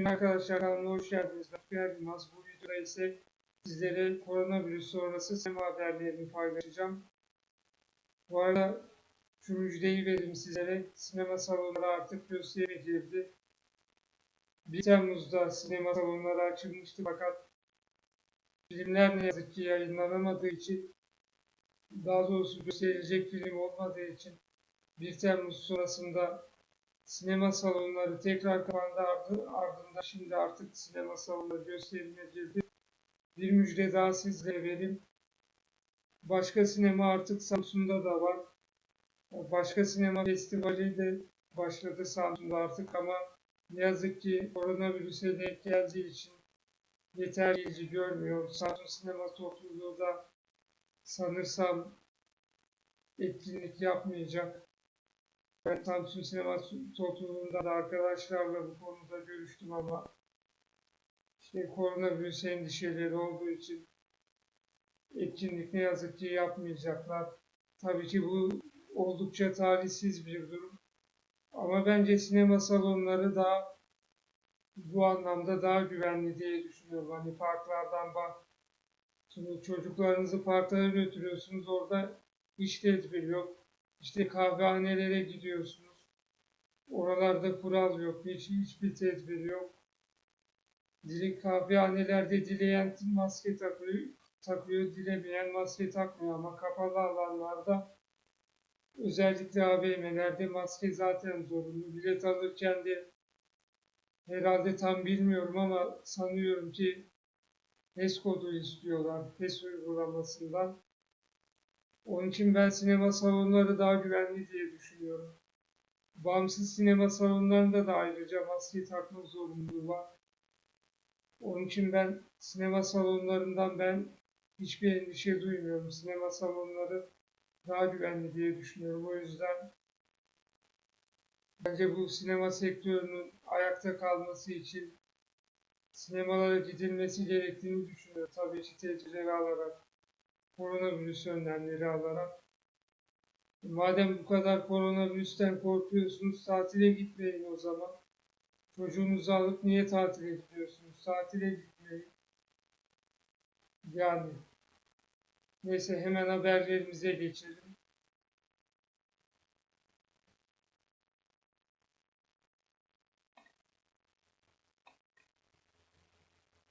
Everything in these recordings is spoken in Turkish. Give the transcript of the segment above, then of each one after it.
Bugün arkadaşlar kanalıma hoş geldiniz. Ben Yılmaz. Bu videoda ise sizlere koronavirüs sonrası sinema haberlerini paylaşacağım. Bu arada şu müjdeyi vereyim sizlere. Sinema salonları artık gösterime girdi. 1 Temmuz'da sinema salonları açılmıştı fakat filmler ne yazık ki yayınlanamadığı için daha doğrusu gösterilecek film olmadığı için 1 Temmuz sonrasında sinema salonları tekrar kapandı ardı, ardından şimdi artık sinema salonları gösterime girdi. Bir müjde daha sizlere vereyim. Başka sinema artık Samsun'da da var. Başka sinema festivali de başladı Samsun'da artık ama ne yazık ki koronavirüse denk geldiği için yeterli görmüyor. Samsun Sinema Topluluğu da sanırsam etkinlik yapmayacak. Ben Samsun Sinema Topluluğu'nda da arkadaşlarla bu konuda görüştüm ama işte koronavirüs endişeleri olduğu için etkinlik ne yazık ki yapmayacaklar. Tabii ki bu oldukça talihsiz bir durum. Ama bence sinema salonları daha bu anlamda daha güvenli diye düşünüyorum. Hani parklardan bak. Şimdi çocuklarınızı parklara götürüyorsunuz. Orada hiç tedbir yok. İşte kahvehanelere gidiyorsunuz. Oralarda kural yok. Hiç, hiçbir tedbir yok. Direkt kahvehanelerde dileyen maske takıyor, takıyor, dilemeyen maske takmıyor ama kapalı alanlarda özellikle AVM'lerde maske zaten zorunlu. Bilet alırken de herhalde tam bilmiyorum ama sanıyorum ki HES kodu istiyorlar HES uygulamasından. Onun için ben sinema salonları daha güvenli diye düşünüyorum. Bağımsız sinema salonlarında da ayrıca maske takma zorunluluğu var. Onun için ben sinema salonlarından ben hiçbir endişe duymuyorum. Sinema salonları daha güvenli diye düşünüyorum. O yüzden bence bu sinema sektörünün ayakta kalması için sinemalara gidilmesi gerektiğini düşünüyorum. Tabii ki tedbirleri alarak, koronavirüs önlemleri alarak. Madem bu kadar koronavirüsten korkuyorsunuz tatile gitmeyin o zaman. Çocuğunuzu alıp niye tatile gidiyorsunuz? Tatile gitmeyin. Yani neyse hemen haberlerimize geçelim.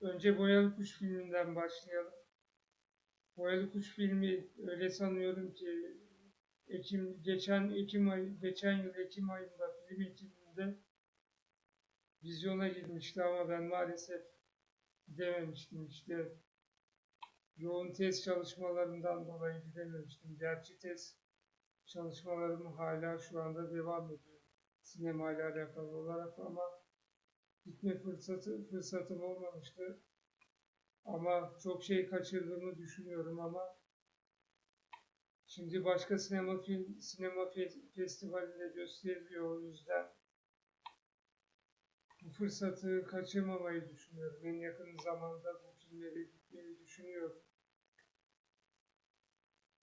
Önce Boyalı Kuş filminden başlayalım. Boyalı Kuş filmi öyle sanıyorum ki Ekim geçen Ekim ayı geçen yıl Ekim ayında film ekiminde vizyona girmişti ama ben maalesef gidememiştim işte yoğun test çalışmalarından dolayı gidememiştim. Gerçi test çalışmalarım hala şu anda devam ediyor sinema ile alakalı olarak ama gitme fırsatı fırsatım olmamıştı. Ama çok şey kaçırdığımı düşünüyorum ama şimdi başka sinema film sinema festivalinde gösteriliyor o yüzden bu fırsatı kaçırmamayı düşünüyorum. En yakın zamanda bu filmlere gitmeyi düşünüyorum.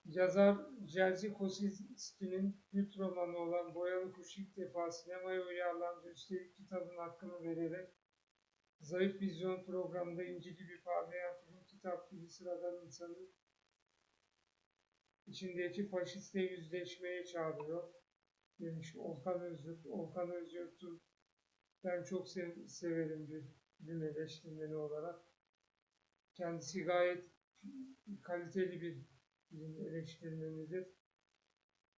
Yazar Jerzy Kosinski'nin kült romanı olan Boyalı Kuş ilk defa sinemaya uyarlandı. Üstelik kitabın hakkını vererek zayıf vizyon programında inci gibi parlayan film kitap gibi sıradan insanı içindeki faşistle yüzleşmeye çağırıyor demiş Olkan Özgür. Olkan Özgürt'ü ben çok sev severim bir film eleştirmeni olarak. Kendisi gayet kaliteli bir film eleştirmenidir.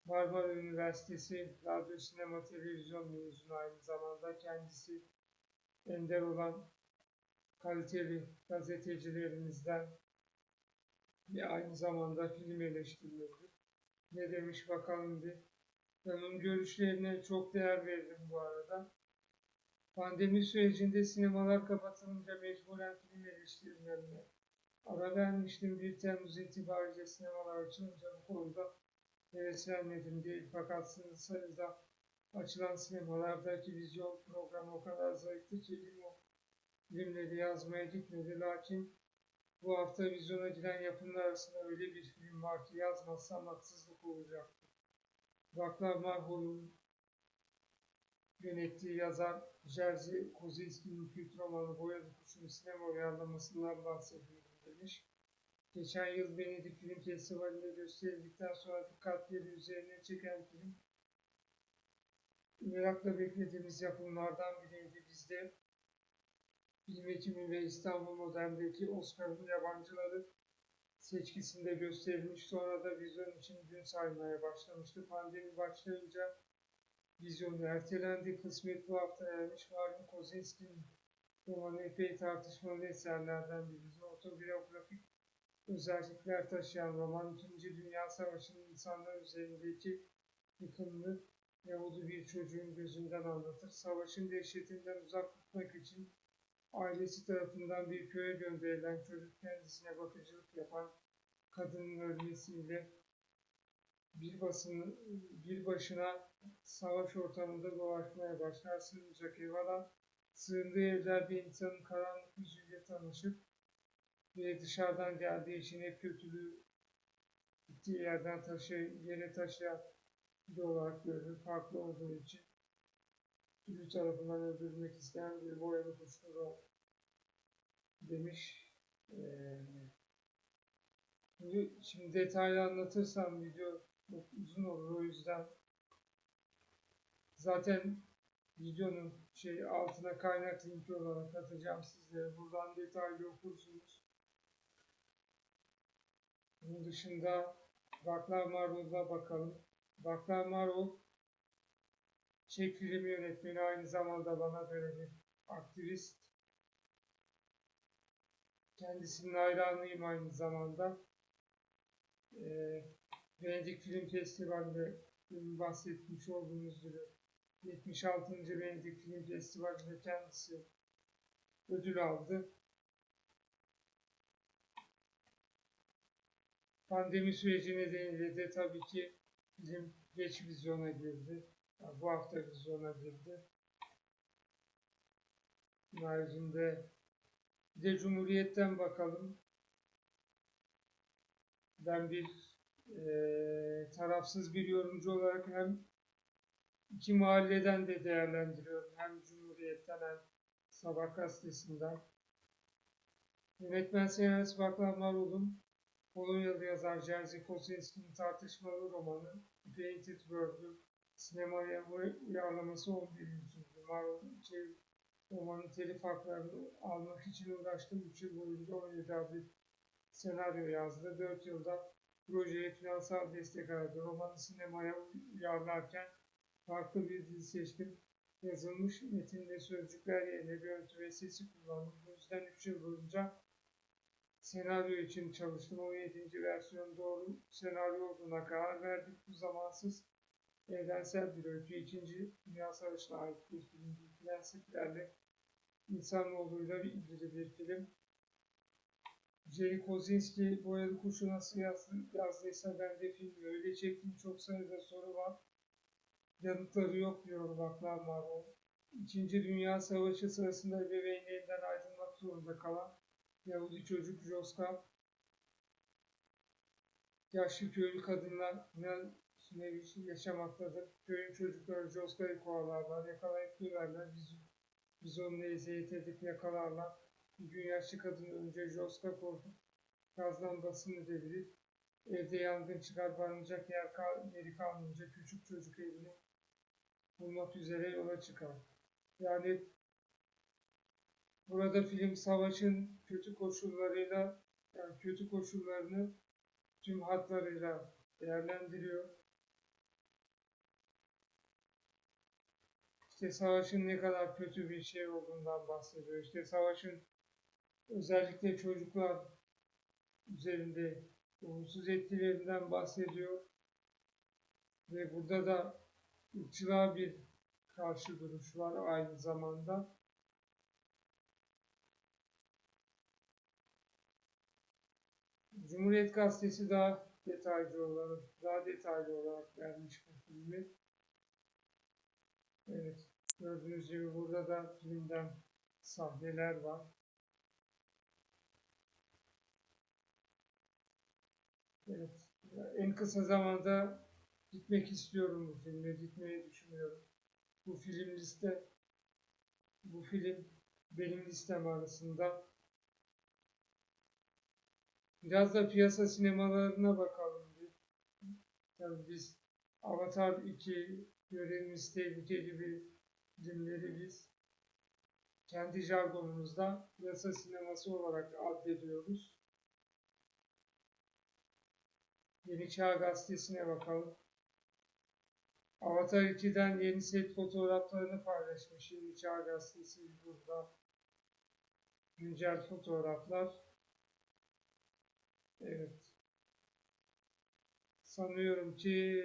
Marmara Üniversitesi Radyo Sinema Televizyon mezunu aynı zamanda kendisi ender olan kaliteli gazetecilerimizden ve aynı zamanda film eleştirmenidir. Ne demiş bakalım bir. Ben onun görüşlerine çok değer verdim bu arada. Pandemi sürecinde sinemalar kapatılınca mecburen film eleştirmenine ara vermiştim. 1 Temmuz itibariyle sinemalar açılınca bu konuda heveslenmedim değil. Fakat sınır sayıda açılan sinemalardaki vizyon programı o kadar zayıftı ki film o filmleri yazmaya gitmedi. Lakin bu hafta vizyona giren yapımlar arasında öyle bir film var ki yazmazsam haksızlık olacaktı. Vaklar Marhol'un yönettiği yazar Jerzy Kosinski'nin kült romanı Boyalı Kuş'un sinema uyarlamasından bahsediyorum demiş. Geçen yıl Venedik Film Festivali'nde gösterildikten sonra dikkatleri üzerine çeken film merakla beklediğimiz yapımlardan biriydi. Bizde film ekimi ve İstanbul Modern'deki Oscar'ın yabancıları seçkisinde gösterilmiş. Sonra da vizyon için gün saymaya başlamıştı. Pandemi başlayınca vizyonu ertelendi. Kısmet bu hafta ermiş. Malum Kozinski'nin romanı epey tartışmalı eserlerden biridir. Otobiyografik özellikler taşıyan roman 2. Dünya Savaşı'nın insanlar üzerindeki yıkımını Yahudi bir çocuğun gözünden anlatır. Savaşın dehşetinden uzak tutmak için ailesi tarafından bir köye gönderilen çocuk kendisine bakıcılık yapan kadının ölmesiyle bir basını, bir başına savaş ortamında dolaşmaya başlar. Sığınacak ev alan, sığındığı evlerde insanın karanlık yüzüyle tanışır ve dışarıdan geldiği için hep kötülüğü gittiği yerden taşı, yere taşıyan biri olarak görülür. Farklı olduğu için türlü tarafından öldürülmek isteyen bir boyalı kuştur o demiş. Ee, şimdi, şimdi detaylı anlatırsam video çok uzun olur o yüzden zaten videonun şey altına kaynak linki olarak atacağım sizlere. Buradan detaylı okursunuz. Bunun dışında Vaklar Marul'a bakalım. Vaklar Marul Çek film yönetmeni aynı zamanda bana göre bir aktivist. Kendisinin hayranıyım aynı zamanda. Ee, Venedik Film Festivali'nde bahsetmiş olduğunuz gibi 76. Venedik Film Festivali'nde kendisi ödül aldı. Pandemi süreci nedeniyle de tabii ki film geç vizyona girdi. Yani bu hafta vizyona girdi. Bunun haricinde bir de Cumhuriyet'ten bakalım. Ben bir e, tarafsız bir yorumcu olarak hem iki mahalleden de değerlendiriyorum. Hem Cumhuriyet'ten hem Sabah gazetesinden. Yönetmen senarist Vaklan Marul'un Polonyalı yazar Jerzy Kosinski'nin tartışmalı romanı Painted World'ün sinemaya uyarlaması 11. yüzyılda Marul'un içeri romanın telif haklarını almak için uğraştım. 3 yıl boyunca 17 adet senaryo yazdı. 4 yılda projeye finansal destek aradı. Romanı sinemaya uyarlarken farklı bir dil seçtim. Yazılmış metin ve sözcükler yerine görüntü ve sesi kullandım. Bu yüzden 3 yıl boyunca senaryo için çalıştım. 17. versiyon doğru senaryo olduğuna karar verdik. Bu zamansız evrensel bir öykü. İkinci Dünya Savaşı'na ait bir film. Prensiplerle insanoğluyla ilgili bir film. Jerry Kozinski Boyalı Kuşu nasıl yazdı, yazdıysa ben de filmi öyle çektim. Çok sayıda soru var. Yanıtları yok diyor Vaklar Marol. İkinci Dünya Savaşı sırasında ebeveynlerinden ayrılmak zorunda kalan Yahudi çocuk Joska yaşlı köylü kadınlar nevi yaşamaktadır. Köyün çocukları Joska'yı kovalarlar, yakalayıp döverler. Biz, biz onu eziyet edip yakalarlar. Bir gün yaşlı kadın önce Joska korkup gaz lambasını devirip evde yangın çıkar barınacak yer kal yeri kalmayınca küçük çocuk evini bulmak üzere yola çıkar. Yani burada film savaşın kötü koşullarıyla yani kötü koşullarını tüm hatlarıyla değerlendiriyor. İşte savaşın ne kadar kötü bir şey olduğundan bahsediyor. İşte savaşın özellikle çocuklar üzerinde olumsuz etkilerinden bahsediyor. Ve burada da ırkçılığa bir karşı duruş var aynı zamanda. Cumhuriyet Gazetesi daha detaylı olarak, daha detaylı olarak vermiş bu filmi. Gördüğünüz gibi burada da filmden sahneler var. Evet, en kısa zamanda gitmek istiyorum bu filme, gitmeyi düşünüyorum. Bu film liste bu film benim listem arasında. Biraz da piyasa sinemalarına bakalım. Tabii biz Avatar 2, Görevimiz Tehlike gibi filmleri biz kendi jargonumuzda piyasa sineması olarak addediyoruz. Yeni Çağ Gazetesi'ne bakalım. Avatar 2'den yeni set fotoğraflarını paylaşmış Yeni Çağ Gazetesi burada. Güncel fotoğraflar. Evet. Sanıyorum ki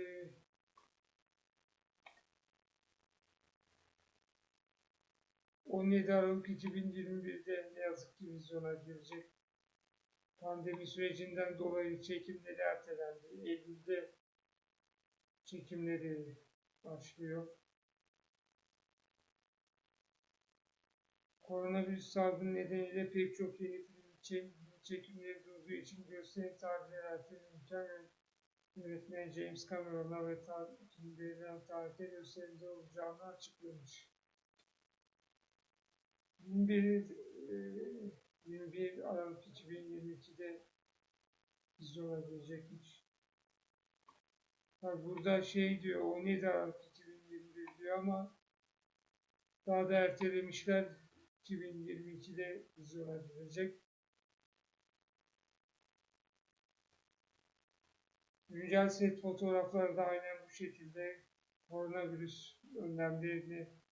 ...17 Aralık 2021'de ne yazık ki vizyona girecek. Pandemi sürecinden dolayı çekimleri ertelendi. Eylül'de çekimleri başlıyor. Koronavirüs salgını nedeniyle pek çok yeni film çekimleri durduğu için gösteri tarihleri ertelenirken yönetmen James Cameron'a ve tarihinin verilen tarihte gösteride olacağını açıklamış. 21, e, 21 Aralık 2022'de vizyona girecekmiş. Tabi burada şey diyor 17 Aralık 2021 diyor ama daha da ertelemişler 2022'de vizyona girecek. Güncel set fotoğrafları da aynen bu şekilde koronavirüs önlemlerini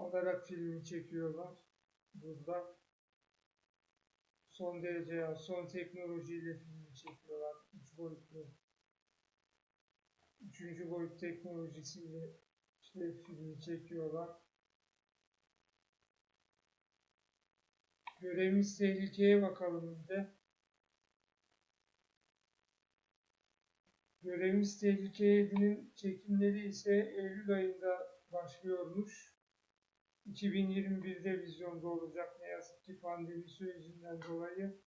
alarak filmi çekiyorlar. Burada son derece son teknolojiyle filmi çekiyorlar. Üç boyutlu. Üçüncü boyut teknolojisiyle işte filmi çekiyorlar. Görevimiz tehlikeye bakalım bir de. Görevimiz Tehlike 7'nin çekimleri ise Eylül ayında başlıyormuş. 2021'de vizyonda olacak ne yazık ki pandemi sürecinden dolayı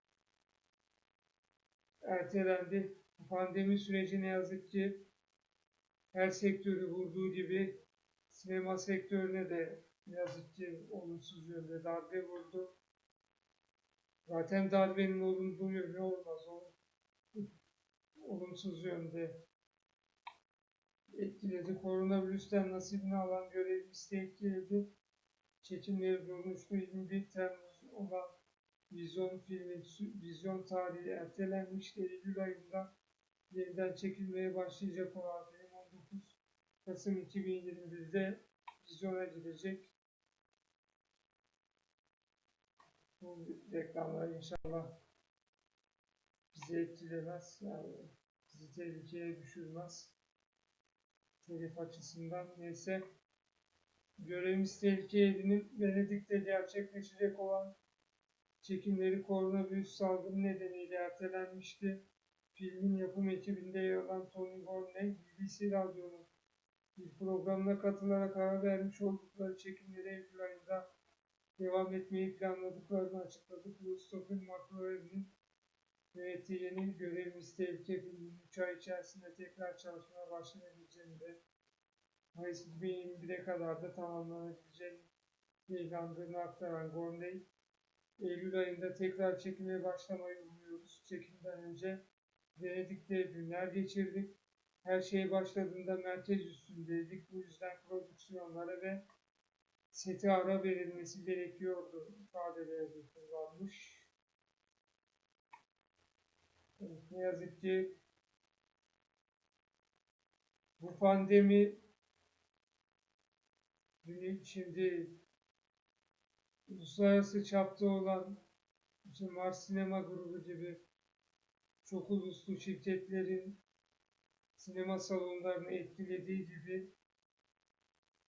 ertelendi. Pandemi süreci ne yazık ki her sektörü vurduğu gibi sinema sektörüne de ne yazık ki olumsuz yönde darbe vurdu. Zaten darbenin olumlu yönü olmaz. O olumsuz yönde etkiledi. Koronavirüsten nasibini alan görevimiz etkiledi. Çekimleri durmuştu. 21 Temmuz olan vizyon filmi, vizyon tarihi ertelenmişti. Eylül ayında yeniden çekilmeye başlayacak olan film 19 Kasım 2021'de vizyona girecek. Bu reklamlar inşallah bizi etkilemez. Yani bizi tehlikeye düşürmez. Telif açısından neyse görevimiz tehlikeye edinip Venedik'te gerçekleşecek olan çekimleri koronavirüs salgını nedeniyle ertelenmişti. Filmin yapım ekibinde yer alan Tony Gorney, BBC Radyo'nun bir programına katılarak karar vermiş oldukları çekimleri Eylül ayında devam etmeyi planladıklarını açıkladı. Christopher McQuarrie'nin yönettiği yeni görevimiz tehlike filminin 3 ay içerisinde tekrar çalışmaya başlayabileceğini de Mayıs 2021'e kadar da tamamlanabileceğini ilandığını aktaran Gorney, Eylül ayında tekrar çekime başlamayı umuyoruz. Çekimden önce Venedik'te günler geçirdik. Her şey başladığında merkez üstündeydik. Bu yüzden prodüksiyonlara ve sete ara verilmesi gerekiyordu ifadeleri kullanmış. Evet, ne yazık ki bu pandemi şimdi uluslararası çapta olan işte Mars Sinema Grubu gibi çok uluslu şirketlerin sinema salonlarını etkilediği gibi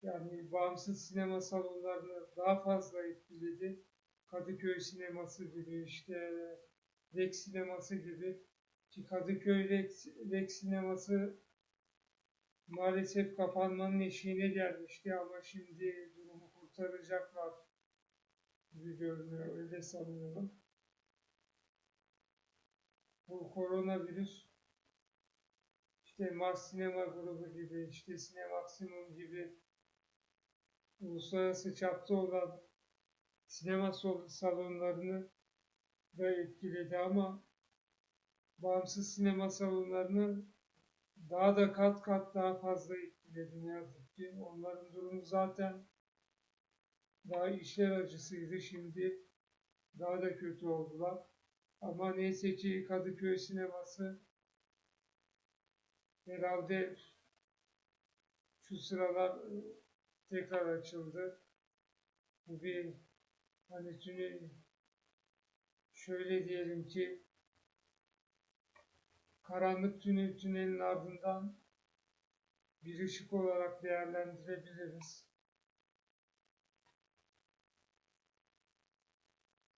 yani bağımsız sinema salonlarını daha fazla etkiledi. Kadıköy sineması gibi işte Rex sineması gibi ki Kadıköy Rex, Rex sineması maalesef kapanmanın eşiğine gelmişti ama şimdi durumu kurtaracaklar gibi görünüyor öyle sanıyorum. Bu koronavirüs işte Mars Sinema Grubu gibi, işte Sinemaksimum gibi uluslararası çapta olan sinema salonlarını da etkiledi ama bağımsız sinema salonlarını daha da kat kat daha fazla etkiledi ne yazık ki. Onların durumu zaten daha işler acısıydı. Şimdi daha da kötü oldular. Ama neyse ki Kadıköy sineması herhalde şu sıralar e, tekrar açıldı. Bu bir hani şöyle diyelim ki karanlık tünel tünelin ardından bir ışık olarak değerlendirebiliriz.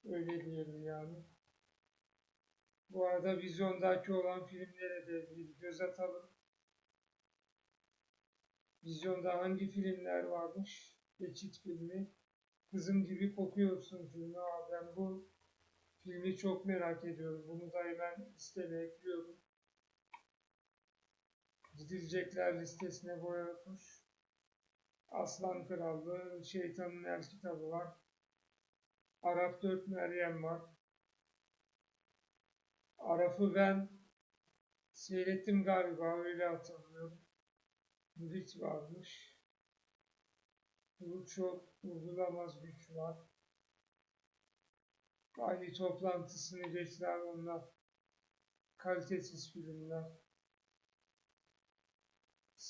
Öyle diyelim yani. Bu arada vizyondaki olan filmlere de bir göz atalım. Vizyonda hangi filmler varmış? Geçit filmi. Kızım gibi kokuyorsun filmi. Aa, ben bu filmi çok merak ediyorum. Bunu da hemen listeme ekliyorum. Gidilecekler listesine boyatmış. Aslan Krallığı, Şeytanın El Kitabı var. Arap 4 Meryem var. Araf'ı ben seyrettim galiba öyle hatırlıyorum. Mürit varmış. Bu çok uygulamaz güç var. Aynı toplantısını geçtiler onlar. Kalitesiz filmler.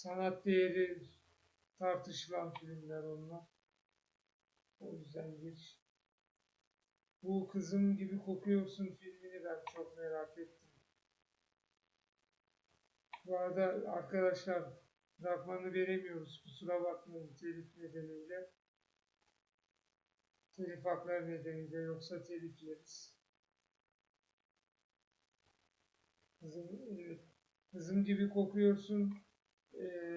Sanat değeri tartışılan filmler onlar. O yüzden geç. Bu kızım gibi kokuyorsun filmini ben çok merak ettim. Bu arada arkadaşlar fragmanı veremiyoruz. Kusura bakmayın telif nedeniyle. Telif hakları nedeniyle yoksa telif yeriz. Kızım, evet. Kızım gibi kokuyorsun. Ee,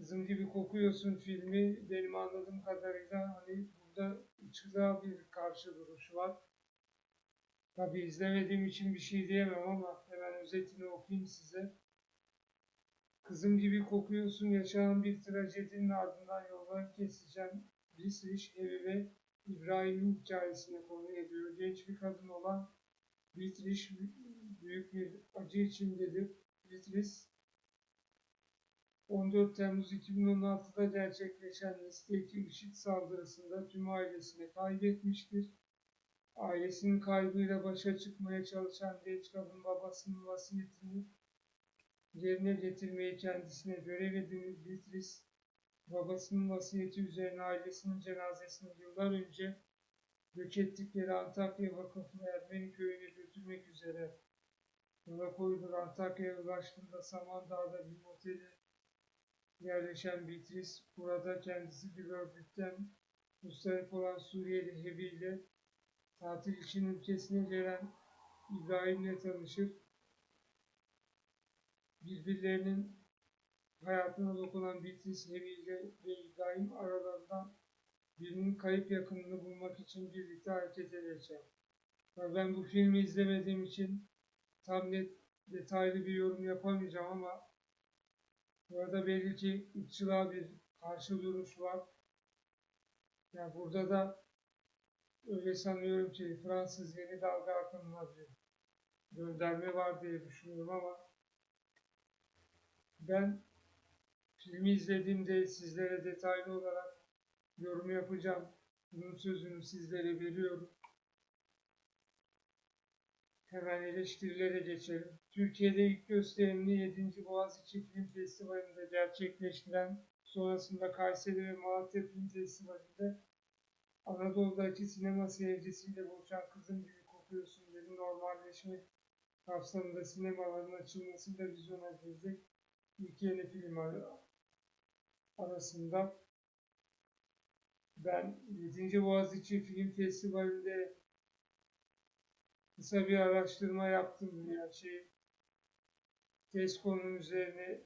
Kızım gibi kokuyorsun filmi benim anladığım kadarıyla hani burada çıkığa bir karşı duruş var. Tabi izlemediğim için bir şey diyemem ama hemen özetini okuyayım size. Kızım gibi kokuyorsun yaşanan bir trajedinin ardından yollar keseceğim. British evi ve İbrahim'in hikayesine konu ediyor. Genç bir kadın olan British büyük bir acı içindedir. British 14 Temmuz 2016'da gerçekleşen Nesli IŞİD saldırısında tüm ailesini kaybetmiştir. Ailesinin kaybıyla başa çıkmaya çalışan genç kadın babasının vasiyetini yerine getirmeyi kendisine görev edinir Beatrice, babasının vasiyeti üzerine ailesinin cenazesini yıllar önce göç ettikleri Antakya Vakıflı Ermeni köyüne götürmek üzere yola koyulur. Antakya'ya ulaştığında Samandağ'da bir oteli yerleşen Beatrice burada kendisi bir örgütten müstarip olan Suriyeli Hebi ile tatil için ülkesine gelen İbrahim'le tanışır. Birbirlerinin hayatına dokunan Beatrice Hebi ile ve İbrahim aralarından birinin kayıp yakınını bulmak için birlikte hareket edecek. Ben bu filmi izlemediğim için tam net detaylı bir yorum yapamayacağım ama Burada belli ki ırkçılığa bir karşı duruş var. Yani burada da öyle sanıyorum ki Fransız yeni dalga akımına bir gönderme var diye düşünüyorum ama ben filmi izlediğimde sizlere detaylı olarak yorum yapacağım. Bunun sözünü sizlere veriyorum. Hemen eleştirilere geçelim. Türkiye'de ilk gösterimini 7. Boğaziçi Film Festivali'nde gerçekleştiren, sonrasında Kayseri ve Malatya Film Festivali'nde Anadolu'daki sinema seyircisiyle buluşan Kızım Gibi Kokuyorsun dedi normalleşme kapsamında sinemaların açılmasıyla vizyona girecek ilk yeni film arasında ben 7. Boğaziçi Film Festivali'nde kısa bir araştırma yaptım yani şey test konunun üzerine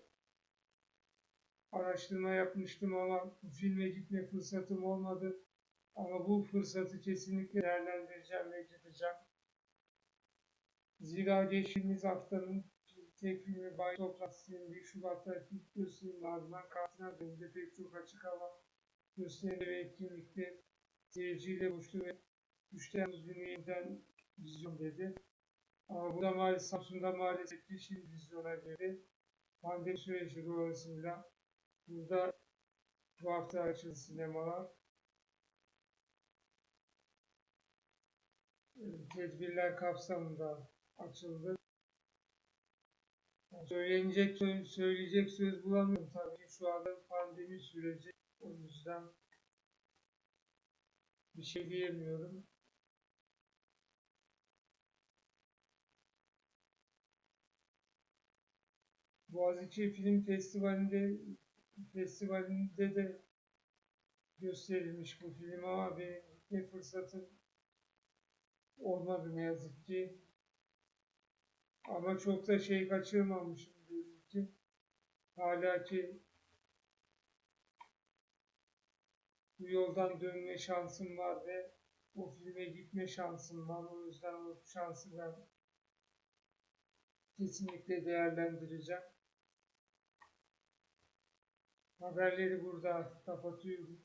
araştırma yapmıştım ama bu filme gitme fırsatım olmadı. Ama bu fırsatı kesinlikle değerlendireceğim ve gideceğim. Zira geçtiğimiz haftanın tek filmi Bay Toprak'ın 1 Şubat'ta ilk gösterinin ardından kartına dönünce pek çok açık hava gösteride ve etkinlikte seyirciyle buluştu ve 3 Temmuz günü yeniden vizyon dedi. Ama burada maalesef Samsun'da maalesef ki şimdi vizyona girdi. Pandemi süreci dolayısıyla burada bu hafta açıldı sinemalar. Tedbirler kapsamında açıldı. Söylenecek, sö- söyleyecek söz bulamıyorum tabii şu anda pandemi süreci. O yüzden bir şey diyemiyorum. Boğaziçi Film Festivali'nde festivalinde de gösterilmiş bu film ama gitme fırsatım olmadı ne yazık ki. Ama çok da şey kaçırmamışım belli ki. Hala ki bu yoldan dönme şansım var ve o filme gitme şansım var. O yüzden o şansı ben kesinlikle değerlendireceğim. Haberleri burada kapatıyorum.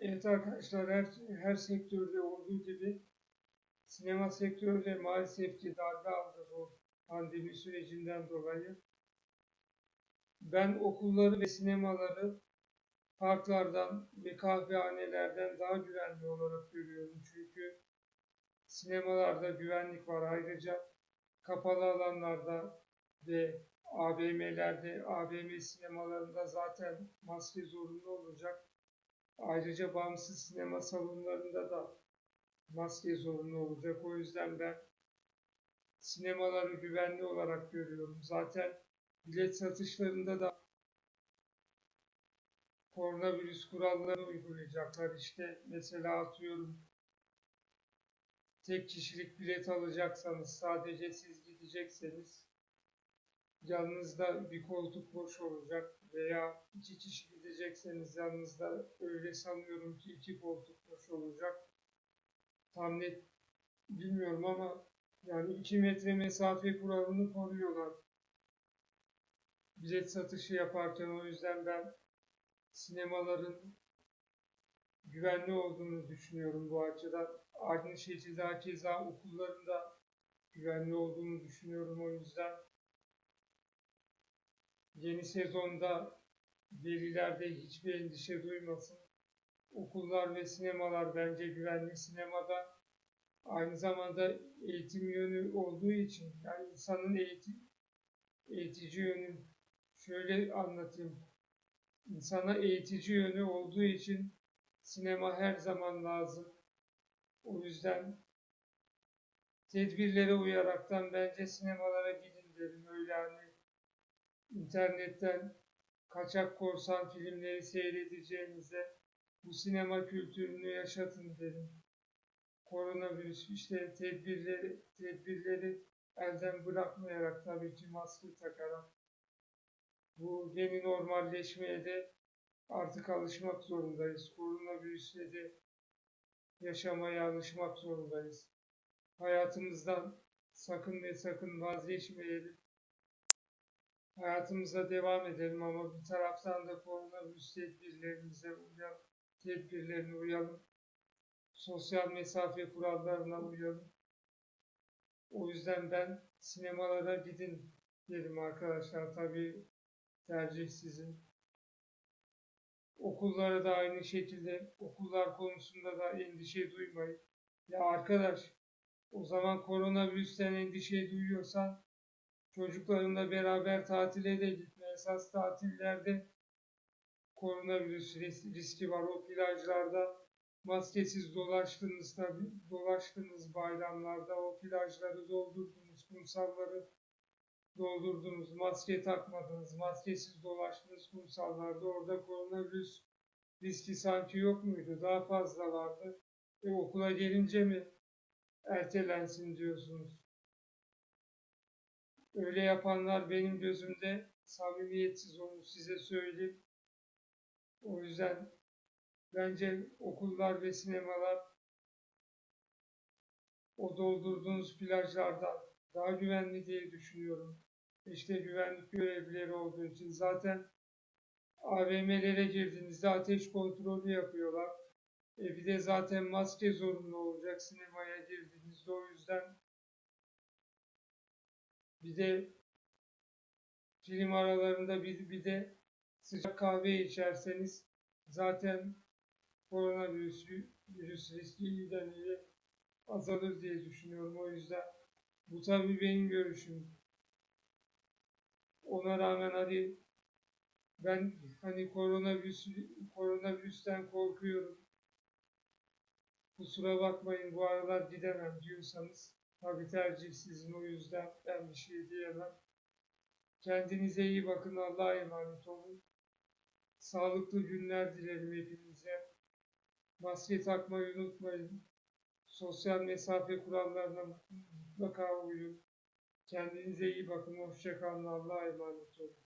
Evet arkadaşlar her, her sektörde olduğu gibi sinema sektörü de maalesef ki darbe aldı bu pandemi sürecinden dolayı. Ben okulları ve sinemaları parklardan ve kahvehanelerden daha güvenli olarak görüyorum. Çünkü sinemalarda güvenlik var. Ayrıca kapalı alanlarda ve AVM'lerde, AVM sinemalarında zaten maske zorunlu olacak. Ayrıca bağımsız sinema salonlarında da maske zorunlu olacak. O yüzden ben sinemaları güvenli olarak görüyorum. Zaten bilet satışlarında da koronavirüs kuralları uygulayacaklar. İşte mesela atıyorum tek kişilik bilet alacaksanız sadece siz gidecekseniz yanınızda bir koltuk boş olacak veya iki kişi gidecekseniz yanınızda öyle sanıyorum ki iki koltuk boş olacak. Tam net bilmiyorum ama yani iki metre mesafe kuralını koruyorlar. Bilet satışı yaparken o yüzden ben sinemaların güvenli olduğunu düşünüyorum bu açıdan. Aynı şekilde hakeza okulların da güvenli olduğunu düşünüyorum o yüzden. Yeni sezonda velilerde hiçbir endişe duymasın. Okullar ve sinemalar bence güvenli. Sinemada aynı zamanda eğitim yönü olduğu için yani insanın eğitim eğitici yönü şöyle anlatayım. İnsana eğitici yönü olduğu için sinema her zaman lazım. O yüzden tedbirlere uyaraktan bence sinemalara gidin derim. Öyle hani internetten kaçak korsan filmleri seyredeceğinize bu sinema kültürünü yaşatın derim. Koronavirüs işte tedbirleri, tedbirleri elden bırakmayarak tabii ki maske takarak bu yeni normalleşmeye de artık alışmak zorundayız. Koronavirüsle de yaşamaya alışmak zorundayız. Hayatımızdan sakın ve sakın vazgeçmeyelim. Hayatımıza devam edelim ama bir taraftan da koronavirüs tedbirlerimize uyalım. Tedbirlerine uyalım. Sosyal mesafe kurallarına uyalım. O yüzden ben sinemalara gidin dedim arkadaşlar. Tabii tercih sizin. Okullara da aynı şekilde okullar konusunda da endişe duymayın. Ya arkadaş o zaman koronavirüsten endişe duyuyorsan çocuklarınla beraber tatile de gitme. Esas tatillerde koronavirüs riski var. O plajlarda maskesiz dolaştınız tabi dolaştınız bayramlarda o plajları doldurdunuz, kumsalları doldurdunuz, maske takmadınız, maskesiz dolaştınız kumsallarda. Orada koronavirüs riski sanki yok muydu? Daha fazla vardı. E okula gelince mi ertelensin diyorsunuz? Öyle yapanlar benim gözümde samimiyetsiz onu size söyleyeyim. O yüzden bence okullar ve sinemalar o doldurduğunuz plajlardan daha güvenli diye düşünüyorum. İşte güvenlik görevlileri olduğu için zaten AVM'lere girdiğinizde ateş kontrolü yapıyorlar. E bir de zaten maske zorunlu olacak sinemaya girdiğinizde o yüzden bir de film aralarında bir, bir de sıcak kahve içerseniz zaten koronavirüs virüs riski iyiye azalır diye düşünüyorum. O yüzden bu tabii benim görüşüm. Ona rağmen hadi ben hani koronavirüs koronavirüsten korkuyorum. Kusura bakmayın bu aralar gidemem diyorsanız tabii tercih sizin o yüzden ben bir şey diyemem. Kendinize iyi bakın Allah'a emanet olun. Sağlıklı günler dilerim hepinize. Maske takmayı unutmayın. Sosyal mesafe kurallarına mutlaka uyun. Kendinize iyi bakın. Hoşçakalın. Allah'a emanet olun.